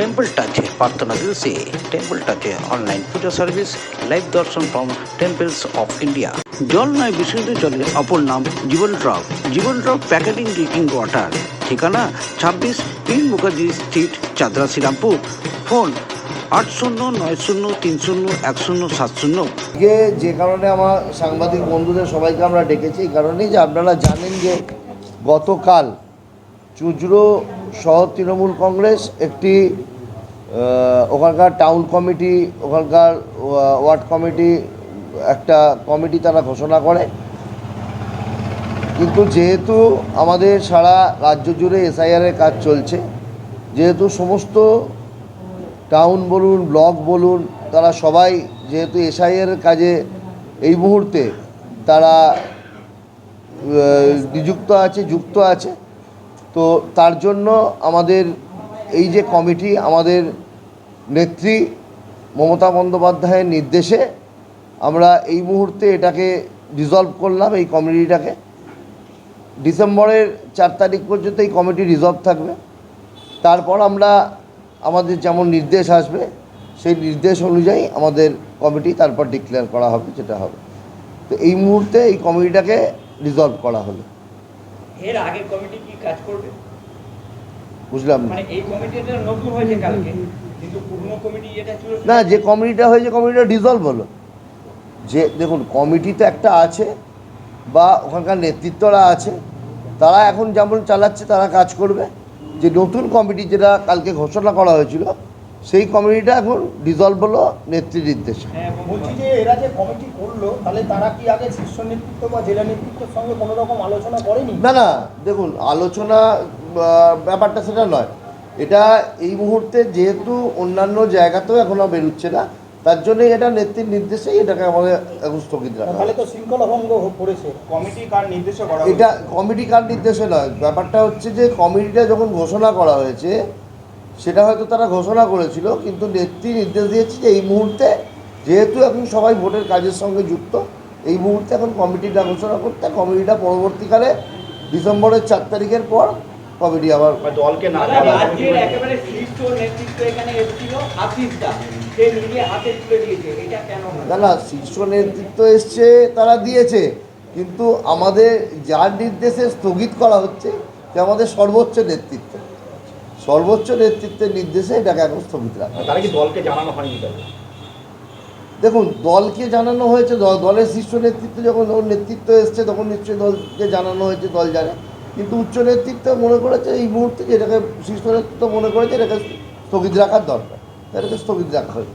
temple টাচে প্রার্থনা দিলসে temple টাচে online puja service live darshan from temples of India জল নয় বিশুদ্ধ জলের অপর নাম জীবন drop Jiban drop packeting drinking water. ঠিকানা ছাব্বিশ তিন মুখার্জি স্ট্রিট, চাদরা শ্রীরামপুর। ফোন আট শূন্য, নয় শূন্য, তিন শূন্য, এক শূন্য, সাত শূন্য। যে কারণে আমার সাংবাদিক বন্ধুদের সবাইকে আমরা ডেকেছি, এই কারণেই যে আপনারা জানেন যে গতকাল চুচড়ো শহর তৃণমূল কংগ্রেস, একটি ওখানকার টাউন কমিটি ওখানকার ওয়া- ওয়ার্ড কমিটি একটা কমিটি তারা ঘোষণা করে। কিন্তু যেহেতু আমাদের সারা রাজ্য জুড়ে এসআইআরের কাজ চলছে, যেহেতু সমস্ত টাউন বলুন ব্লক বলুন, তারা সবাই যেহেতু এসআইয়ের কাজে এই মুহূর্তে তারা নিযুক্ত আছে, যুক্ত আছে তো তার জন্য আমাদের এই যে কমিটি আমাদের নেত্রী মমতা বন্দ্যোপাধ্যায়ের নির্দেশে আমরা এই মুহূর্তে এটাকে রিজলভ করলাম, এই কমিটিটাকে। ডিসেম্বরের চার তারিখ পর্যন্ত এই কমিটি রিজলভ থাকবে। তারপর আমরা আমাদের যেমন নির্দেশ আসবে, সেই নির্দেশ অনুযায়ী আমাদের কমিটি তারপর ডিক্লেয়ার করা হবে, যেটা হবে। তো এই মুহূর্তে এই কমিটিটাকে রিজলভ করা হলো। এর আগের কমিটি কি কাজ করবে? বুঝলাম না। মানে এই কমিটিটা নতুন হয়েছে কালকে কিন্তু পুরনো কমিটি ছিল না যে কমিটিটা হয়েছে কমিটিটা ডিজলভ হলো। যে দেখুন কমিটি তো একটা আছে বা ওখানকার নেতৃত্বরা আছে তারা এখন যেমন চালাচ্ছে তারা কাজ করবে। যে নতুন কমিটি যেটা কালকে ঘোষণা করা হয়েছিল সেই কমিটিটা এখন ডিজলভ হলো নেত্রী নির্দেশে। হ্যাঁ, বলছি যে এরা যে কমিটি করল তাহলে তারা কি আগে শীর্ষ নেতৃত্ব বা জেলা নেতৃত্বের সঙ্গে কোনো রকম আলোচনা করেনি? না না দেখুন আলোচনা ব্যাপারটা সেটা নয়। এটা এই মুহূর্তে যেহেতু অন্যান্য জায়গাতেও এখনও বেরোচ্ছে না তার জন্যই এটা নেত্রীর নির্দেশেই এটাকে আমাদের এখন স্থগিত রাখা তাহলে তো শৃঙ্খলা করেছে। কমিটি কার নির্দেশে করা এটা কমিটি কার নির্দেশে নয় ব্যাপারটা হচ্ছে যে কমিটিটা যখন ঘোষণা করা হয়েছে সেটা হয়তো তারা ঘোষণা করেছিল কিন্তু নেত্রী নির্দেশ দিয়েছে যে এই মুহূর্তে যেহেতু এখন সবাই ভোটের কাজের সঙ্গে যুক্ত এই মুহূর্তে এখন কমিটিটা ঘোষণা করতে কমিটিটা পরবর্তীকালে ডিসেম্বরের চার তারিখের পর কমিটি আবার দলকে না রাজ্যের একেবারে শীর্ষ নেতৃত্ব এখানে এসেছিল আশিস দা সে নিজে হাতে তুলে দিয়েছে এটা কেন হয়? না না শীর্ষ নেতৃত্ব এসছে তারা দিয়েছে কিন্তু আমাদের যার নির্দেশে স্থগিত করা হচ্ছে যে আমাদের সর্বোচ্চ নেতৃত্ব সর্বোচ্চ নেতৃত্বের নির্দেশে এটাকে এখন স্থগিত রাখা। তারা কি দলকে জানানো হয়নি দেখুন দলকে জানানো হয়েছে দল- দলের শীর্ষ নেতৃত্ব যখন যখন নেতৃত্ব এসছে তখন নিশ্চয়ই দলকে জানানো হয়েছে দল জানে। কিন্তু উচ্চ নেতৃত্ব মনে করেছে এই মুহূর্তে যে এটাকে শীর্ষ নেতৃত্ব মনে করেছে এটাকে স্থগিত রাখার দরকার। এটাকে স্থগিত রাখা হয়েছে।